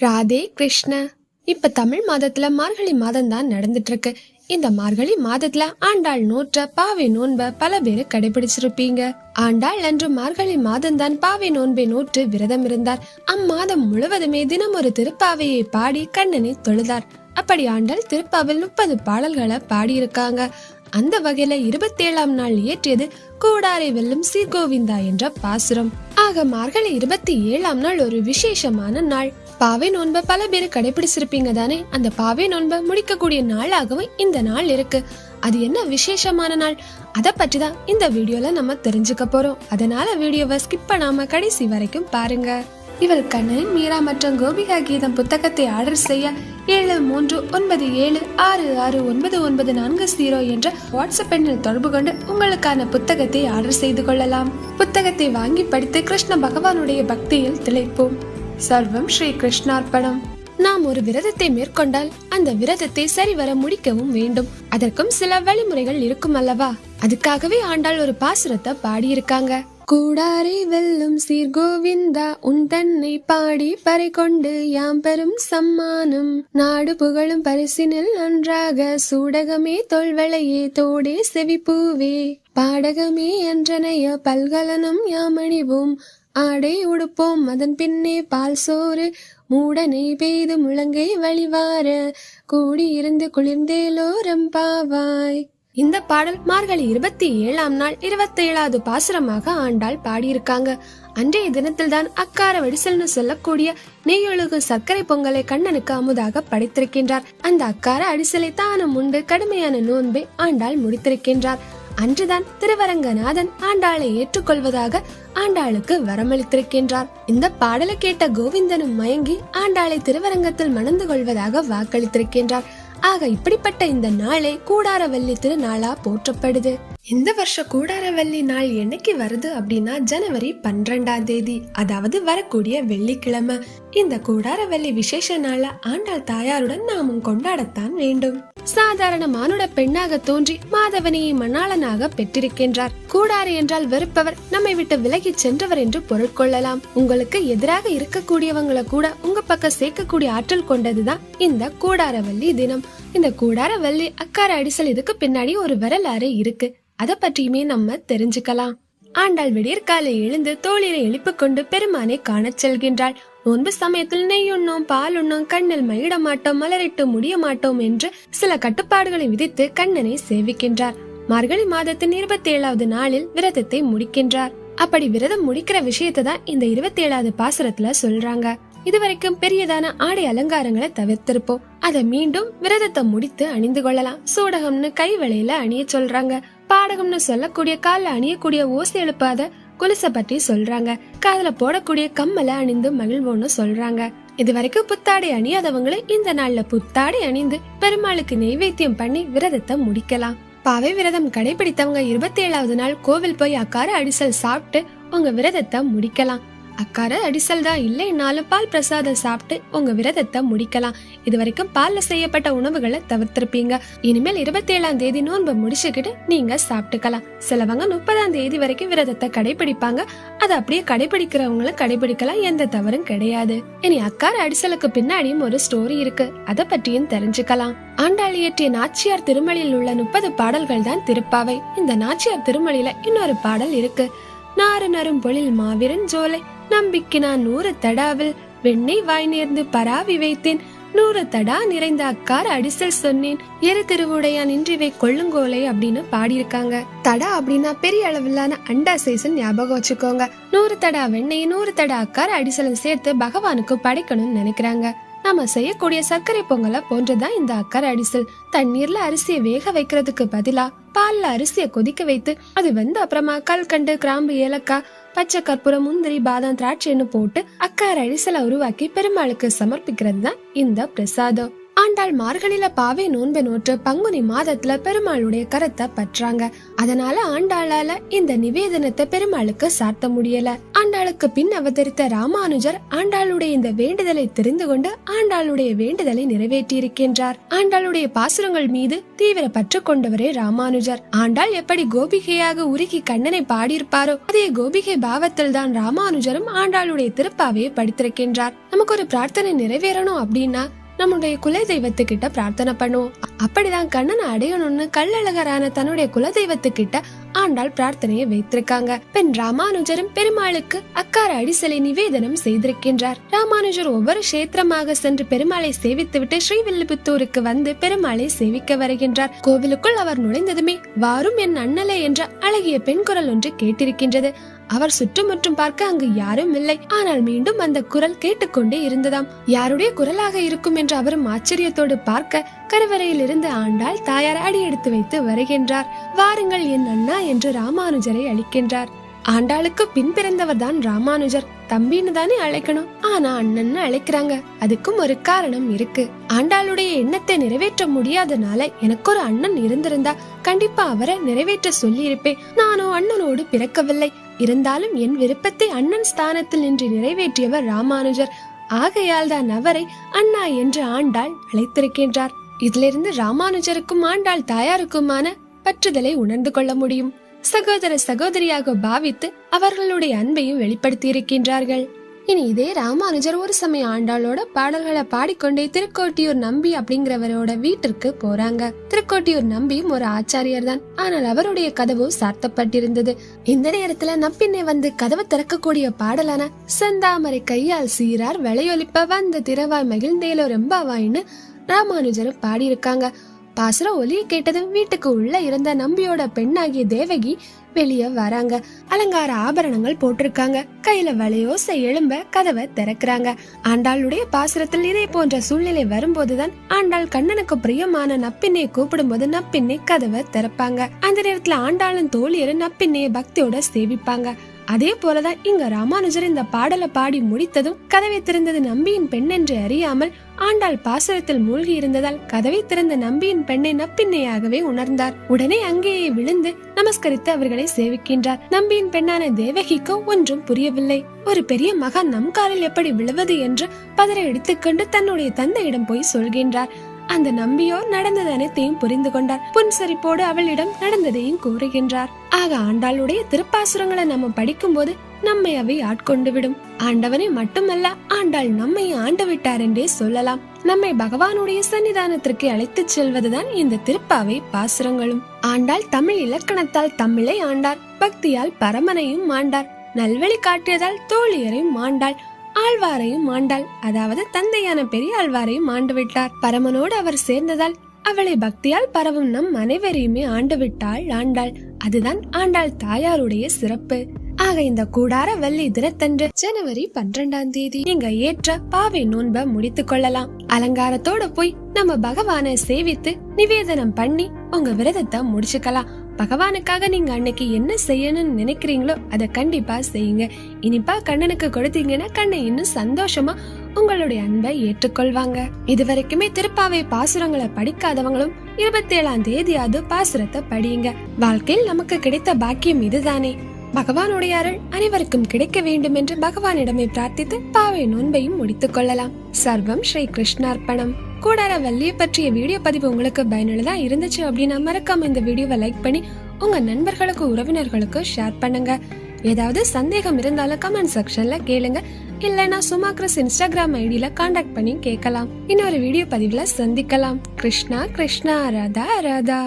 ராதே கிருஷ்ண. இப்ப தமிழ் மாதத்துல மார்கழி மாதம் தான் நடந்துட்டு இருக்கு இந்த மார்கழி மாதத்துல ஆண்டாள் நோற்ற பாவை நோன்ப பல பேர் கடைபிடிச்சிருப்பீங்க. ஆண்டாள் அன்று மார்கழி மாதம் தான் பாவை நோன்பை நோற்று விரதம் இருந்தார். அம்மாதம் முழுவதுமே தினம் ஒரு திருப்பாவையை பாடி கண்ணனை தொழுதார். அப்படி ஆண்டாள் திருப்பாவில் முப்பது பாடல்களை பாடியிருக்காங்க. அந்த வகையில இருபத்தேழாம் நாள் இயற்றியது கூடாரை வெல்லும் சீர்கோவிந்தா என்ற பாசுரம். ஆக மார்கழி இருபத்தி ஏழாம் நாள் ஒரு விசேஷமான நாள். பாவை நோன்பை பல பேர் கடைபிடிச்சிருப்பீங்க தானே? அந்த பாவை நோன்பை முடிக்கக்கூடிய நாளாகவும் இந்த நாள் இருக்கு. அது என்ன விசேஷமான நாள்? அதை பற்றி தான் இந்த வீடியோல நம்ம தெரிஞ்சுக்க போறோம். அதனால வீடியோவை ஸ்கிப் பண்ணாம கடைசி வரைக்கும் பாருங்க. இவள் கண்ணன் மீரா மற்றும் கோபிகா கீதம் புத்தகத்தை ஆர்டர் செய்ய ஏழு மூன்று ஒன்பது ஏழு ஆறு ஆறு ஒன்பது ஒன்பது நான்கு ஜீரோ என்ற வாட்ஸ்அப் எண்ணில் தொடர்பு கொண்டு உங்களுக்கான புத்தகத்தை ஆர்டர் செய்து கொள்ளலாம். புத்தகத்தை வாங்கி படித்து கிருஷ்ண பகவானுடைய பக்தியில் திளைப்போம். சர்வம் ஸ்ரீ கிருஷ்ணார்ப்பணம் நாம் ஒரு விரதத்தை மேற்கொண்டால் அந்த விரதத்தை சரிவர முடிக்கவும் வேண்டும். அதற்கும் சில வழிமுறைகள் இருக்கும் அல்லவா? அதுக்காகவே ஆண்டாள் ஒரு பாசுரத்தை பாடியிருக்காங்க. கூடாரை வெல்லும் சீர் கோவிந்தா உன் தன்னை பாடி பறை கொண்டு யாம் பெரும் சம்மானம். நாடு புகழும் பரிசினில் நன்றாக சூடகமே தொல்வளையே தோடே செவிப்பூவே. பாடகமே என்றனைய பல்கலனும் யாமணிவோம் ஆடை உடுப்போம். அதன் பின்னே பால் சோறு. மூடனை பெய்து முழங்கை வழிவார. கூடியிருந்து குளிர்ந்தேலோரம் பாவாய். இந்த பாடல் மார்கழி இருபத்தி ஏழாம் நாள் இருபத்தி ஏழாவது பாசுரமாக ஆண்டாள் பாடியிருக்காங்க. அன்றைய தினத்தில் தான் அக்கார வடிசல்னு சொல்லக்கூடிய நெய்யொழுகு சர்க்கரை பொங்கலை கண்ணனுக்கு அமுதாக படைத்திருக்கின்றார். அந்த அக்கார அடிசலை தானும் உண்டு கடுமையான நோன்பை ஆண்டாள் முடித்திருக்கின்றார். அன்றுதான் திருவரங்கநாதன் ஆண்டாளை ஏற்றுக்கொள்வதாக ஆண்டாளுக்கு வரமளித்திருக்கின்றார். இந்த பாடலை கேட்ட கோவிந்தனும் மயங்கி ஆண்டாளை திருவரங்கத்தில் மணந்து கொள்வதாக வாக்களித்திருக்கின்றார். ஆக இப்படிப்பட்ட இந்த நாளே கூடாரவல்லி திருநாளா போற்றப்படுது. இந்த வருஷ கூடாரவல்லி நாள் என்னைக்கு வருது அப்படின்னா ஜனவரி பன்னிரெண்டாம் தேதி அதாவது வரக்கூடிய வெள்ளிக்கிழமை. இந்த கூடாரவல்லி விசேஷ நாள ஆண்டாள் தாயாருடன் நாமும் கொண்டாடத்தான் வேண்டும். சாதாரண மானுட பெண்ணாக தோன்றி மாதவனையை மணாளனாக பெற்றிருக்கின்றார். கூடாறு என்றால் வெறுப்பவர் நம்மை விட்டு விலகி சென்றவர் என்று பொருட்கொள்ளலாம் உங்களுக்கு எதிராக இருக்கக்கூடியவங்களை கூட உங்க பக்கம் சேர்க்கக்கூடிய ஆற்றல் கொண்டதுதான் இந்த கூடாரவல்லி தினம். இந்த கூடாரவல்லி அக்கார அடிசல் இதுக்கு பின்னாடி ஒரு வரலாறு இருக்கு. அதை பற்றியுமே நம்ம தெரிஞ்சுக்கலாம். ஆண்டாள் விடியற்காலை எழுந்து தோளிரை எழுப்பு கொண்டு பெருமானை காணச் செல்கின்றாள். நோன்பு சமயத்தில் நெய் உண்ணும் பால் உண்ணும் கண்ணில் மயிடமாட்டோம் மலரிட்டு முடிய மாட்டோம் என்று சில கட்டுப்பாடுகளை விதித்து கண்ணனை சேவிக்கின்றார். மார்கழி மாதத்தின் இருபத்தி ஏழாவது நாளில் விரதத்தை முடிக்கின்றார். அப்படி விரதம் முடிக்கிற விஷயத்தை தான் இந்த இருபத்தி ஏழாவது பாசுரத்துல சொல்றாங்க. இதுவரைக்கும் பெரியதான ஆடை அலங்காரங்களை தவிர்த்திருப்போம். அதை மீண்டும் விரதத்தை முடித்து அணிந்து கொள்ளலாம். சூடகம்னு கை வலையில அணிய சொல்றாங்க. பாடகம்னு சொல்லக்கூடிய கால்ல அணியக்கூடிய ஓசை எழுப்பாத கொலுசை பற்றி சொல்றாங்க. காதல போடக்கூடிய கம்மல அணிந்து மகிழ்வோன்னு சொல்றாங்க. இது வரைக்கும் புத்தாடை அணியாதவங்களே இந்த நாள்ல புத்தாடை அணிந்து பெருமாளுக்கு நெய்வேத்தியம் பண்ணி விரதத்தை முடிக்கலாம். பாவை விரதம் கடைபிடித்தவங்க இருபத்தி ஏழாவது நாள் கோவில் போய் அக்கார அடிசல் சாப்பிட்டு உங்க விரதத்தை முடிக்கலாம். அக்கார அடிசல் தான் இல்லைன்னாலும் பால் பிரசாதம் சாப்பிட்டு உங்க விரதத்தை முடிக்கலாம். இது வரைக்கும் பால்ல செய்யப்பட்ட உணவுகளை தவிர்த்திருப்பீங்க. இனிமேல் இருபத்தி ஏழாம் தேதி நோன்பு முடிச்சுக்கிட்டு நீங்க சாப்பிட்டுக்கலாம். சிலவங்க முப்பதாம் தேதி வரைக்கும் விரதத்தை கடைபிடிப்பாங்க. அதை அப்படியே கடைபிடிக்கிறவங்களும் கடைபிடிக்கலாம். எந்த தவறும் கிடையாது. இனி அக்கார அடிசலுக்கு பின்னாடியும் ஒரு ஸ்டோரி இருக்கு. அதை பற்றியும் தெரிஞ்சுக்கலாம். ஆண்டாள் இயற்றிய நாச்சியார் திருமலையில் உள்ள முப்பது பாடல்கள் தான் திருப்பாவை. இந்த நாச்சியார் திருமலையில இன்னொரு பாடல் இருக்கு. நாறு நரும் பொழில் மாவீரன் ஜோலை. நம்பிக்கை நான் நூறு தடாவில் வெண்ணெய் வாய் நேர்ந்து பராவி வைத்தேன். நூறு தடா நிறைந்த அக்கார் அடிசல் சொன்னேன். எரு திருவுடையான் இன்றிவை கொள்ளுங்கோலை அப்படின்னு பாடியிருக்காங்க. தடா அப்படின்னா பெரிய அளவிலான அண்டா சைஸ்ன்னு ஞாபகம் வச்சுக்கோங்க. நூறு தடா வெண்ணெய் நூறு தடா அக்கார் அடிசலை சேர்த்து பகவானுக்கு படைக்கணும்னு நினைக்கிறாங்க. நாம செய்யக்கூடிய சர்க்கரை பொங்கலை போன்றதான் இந்த அக்கறை அடிசல். தண்ணீர்ல அரிசியை வேக வைக்கிறதுக்கு பதிலா பால்ல அரிசியை கொதிக்க வைத்து அது வந்து அப்புறமா கல்கண்டு கிராம்பு ஏலக்காய் பச்சை கற்பூரம் முந்திரி பாதாம் திராட்சைன்னு போட்டு அக்கார அடிசலை உருவாக்கி பெருமாளுக்கு சமர்ப்பிக்கிறது தான் இந்த பிரசாதம். ஆண்டாள் மார்கழியில பாவை நோன்பு நோற்று பங்குனி மாதத்துல பெருமாளுடைய கரத்தை பற்றாங்க. அதனால ஆண்டாளால இந்த நிவேதனத்தை பெருமாளுக்கு சாத்த முடியல. ஆண்டாளுக்கு பின் அவதரித்த ராமானுஜர் ஆண்டாளுடைய இந்த வேண்டுதலை தெரிந்து கொண்டு ஆண்டாளுடைய வேண்டுதலை நிறைவேற்றி இருக்கின்றார் ஆண்டாளுடைய பாசுரங்கள் மீது தீவிர பற்று கொண்டவரே ராமானுஜர். ஆண்டாள் எப்படி கோபிகையாக உருகி கண்ணனை பாடியிருப்பாரோ அதே கோபிகை பாவத்தில் தான் ராமானுஜரும் ஆண்டாளுடைய திருப்பாவையை படித்திருக்கின்றார். நமக்கு ஒரு பிரார்த்தனை நிறைவேறணும் அப்படின்னா நம்முடைய குலதெய்வத்துக்கிட்ட பிரார்த்தனை பண்ணுவோம். அப்படிதான் கண்ணனை அடையணும்னு கள்ளழகரான தன்னுடைய குலதெய்வத்துக்கிட்ட ஆண்டாள் பிரார்த்தனையை வைத்திருக்காங்க. பெண் ராமானுஜரும் பெருமாளுக்கு அக்கார அடிசலை நிவேதனம் செய்திருக்கின்றார். ராமானுஜர் ஒவ்வொரு கஷேத்திரமாக சென்று பெருமாளை சேவித்துவிட்டு ஸ்ரீவில்லிபுத்தூருக்கு வந்து பெருமாளை சேவிக்க வருகின்றார். கோவிலுக்குள் அவர் நுழைந்ததுமே வாரும் என் அண்ணலே என்ற அழகிய பெண் குரல் ஒன்று கேட்டிருக்கின்றது. அவர் சுற்றுமுற்றும் பார்க்க அங்கு யாரும் இல்லை. ஆனால் மீண்டும் அந்த குரல் கேட்டுக்கொண்டே இருந்ததாம். யாருடைய குரலாக இருக்கும் என்று அவரும் ஆச்சரியத்தோடு பார்க்க கருவறையில் இருந்து ஆண்டாள் தாயார் அடி எடுத்து வைத்து வருகின்றார். வாருங்கள் என் அண்ணா என்று ராமானுஜரை அளிக்கின்றார். ஆண்டாளுக்கு பின் பிறந்தவர் தான் ராமானுஜர். தம்பின்னு தானே அழைக்கணும். ஆனா அண்ணன்னு அழைக்கிறாங்க. அதுக்கும் ஒரு காரணம் இருக்கு. ஆண்டாளுடைய எண்ணத்தை நிறைவேற்ற முடியாதனால எனக்கு ஒரு அண்ணன் இருந்திருந்தா கண்டிப்பா அவரை நிறைவேற்ற சொல்லி இருப்பேன் நானும் அண்ணனோடு பிறக்கவில்லை. இருந்தாலும் என் விருப்பத்தை அண்ணன் ஸ்தானத்தில் நின்று நிறைவேற்றியவர் ராமானுஜர். ஆகையால் தான் அவரை அண்ணா என்று ஆண்டாள் அழைத்திருக்கின்றார். இதிலிருந்து ராமானுஜருக்கும் ஆண்டாள் தாயாருக்குமான பற்றுதலை உணர்ந்து கொள்ள முடியும். சகோதர சகோதரியாக பாவித்து அவர்களுடைய அன்பையும் வெளிப்படுத்தியிருக்கின்றார்கள். இனி இதே ராமானுஜர் ஒரு சமயம் ஆண்டாளோட பாடல்களை பாடிக்கொண்டே திருக்கோட்டியூர் நம்பி அப்படிங்கிறவரோட வீட்டிற்கு போறாங்க. திருக்கோட்டியூர் நம்பியும் ஒரு ஆச்சாரியர் தான் ஆனால் அவருடைய கதவு சாத்தப்பட்டிருந்தது. இந்த நேரத்துல நப்பின்னே வந்து கதவை திறக்கக்கூடிய பாடலான செந்தாமரை கையால் சீரார் விளையொலிப்ப வந்த திரவாய் மகிழ்ந்தேலோ ரெம்பாவாயின்னு ராமானுஜரும் பாடியிருக்காங்க. பாசுர ஒலியை கேட்டதும் வீட்டுக்கு உள்ள இருந்த நம்பியோட பெண்ணாகிய தேவகி வெளியே வராங்க. அலங்கார ஆபரணங்கள் போட்டிருக்காங்க. கையில வலையோசை எழும்ப கதவை திறக்கிறாங்க. ஆண்டாளுடைய பாசுரத்தில் இதே போன்ற சூழ்நிலை வரும்போதுதான் ஆண்டாள் கண்ணனுக்கு பிரியமான நப்பின்னை கூப்பிடும்போது நப்பின்னை கதவை திறப்பாங்க. அந்த நேரத்துல ஆண்டாளின் தோழியர் நப்பின்னைய பக்தியோட சேவிப்பாங்க. அதே போலதான் இங்க ராமானுஜர் இந்த பாடலை பாடி முடித்ததும் கதவை திறந்தது நம்பியின் பெண் என்று அறியாமல் ஆண்டாள் பாசுரத்தில் மூழ்கி இருந்ததால் கதவை திறந்த நம்பியின் பெண்ணை நப்பின்னையாகவே உணர்ந்தார். உடனே அங்கேயே விழுந்து நமஸ்கரித்து அவர்களை சேவிக்கின்றார். நம்பியின் பெண்ணான தேவகிக்கோ ஒன்றும் புரியவில்லை. ஒரு பெரிய மகன் நம் காலில் எப்படி விழுவது என்று பதற எடுத்துக்கொண்டு தன்னுடைய தந்தையிடம் போய் சொல்கின்றார். அந்த நம்பியோ நடந்தது அனைத்தையும் புரிந்து கொண்டார். புன்சரிப்போடு அவளிடம் நடந்ததையும் கூறுகின்றார். ஆக ஆண்டாளுடைய திருப்பாசுரங்களை நம்ம படிக்கும்போது நம்மை அவை ஆட்கொண்டு விடும். ஆண்டவனை மட்டுமல்ல ஆண்டாள் நம்மை ஆண்டு விட்டார் என்றே சொல்லலாம். நம்மை பகவானுடைய சன்னிதானத்திற்கு அழைத்துச் செல்வதுதான் இந்த திருப்பாவை பாசுரங்களும். ஆண்டாள் தமிழ் இலக்கணத்தால் தமிழை ஆண்டார். பக்தியால் பரமனையும் ஆண்டார். நல்வழி காட்டியதால் தோழியரையும் ஆண்டாள். ஆழ்வாரையும் ஆண்டாள். அதாவது தந்தையான பெரிய ஆழ்வாரையும் ஆண்டு விட்டார். பரமனோடு அவர் சேர்ந்ததால் அவளை பக்தியால் பரவும் நம் அனைவரையுமே ஆண்டு விட்டாள் ஆண்டாள். அதுதான் ஆண்டாள் தாயாருடைய சிறப்பு. ஆக இந்த கூடார வள்ளி தினத்தன்று ஜனவரி பன்னிரெண்டாம் தேதி நீங்க ஏற்ற பாவை நோன்ப முடித்துக் கொள்ளலாம். அலங்காரத்தோட போய் நம்ம பகவானை சேவித்து நிவேதனம் பண்ணி உங்க விரதத்தை முடிச்சுக்கலாம். பகவானுக்காக நீங்க அன்னைக்கு என்ன செய்யணும்னு நினைக்கிறீங்களோ அதை கண்டிப்பா செய்யுங்க. இனிப்பா கண்ணனுக்கு கொடுத்தீங்கன்னா கண்ணை இன்னும் சந்தோஷமா உங்களுடைய அன்பை ஏற்றுக்கொள்வாங்க. இது வரைக்குமே திருப்பாவை பாசுரங்களை படிக்காதவங்களும் இருபத்தி ஏழாம் தேதியாவது பாசுரத்தை படியுங்க. வாழ்க்கையில் நமக்கு கிடைத்த பாக்கியம் இதுதானே. பகவானுடைய அருள் அனைவருக்கும் கிடைக்க வேண்டும் என்று பகவானிடமே பிரார்த்தித்து பாவை நோன்பையும் முடித்துக் கொள்ளலாம். சர்வம் ஸ்ரீ கிருஷ்ணார்ப்பணம். கூடார வள்ளியை பற்றிய வீடியோ பதிவு உங்களுக்கு பயனுள்ளதா இருந்துச்சு அப்படின்னா மறக்காம இந்த வீடியோவை லைக் பண்ணி உங்க நண்பர்களுக்கு உறவினர்களுக்கு ஷேர் பண்ணுங்க. ஏதாவது சந்தேகம் இருந்தாலும் கமெண்ட் செக்ஷன்ல கேளுங்க. இல்லைன்னா சும்மா கிறிஸ் இன்ஸ்டாகிராம் ஐடியில காண்டாக்ட் பண்ணி கேட்கலாம். இன்னொரு வீடியோ பதிவுல சந்திக்கலாம். கிருஷ்ணா கிருஷ்ணா ராதா ராதா.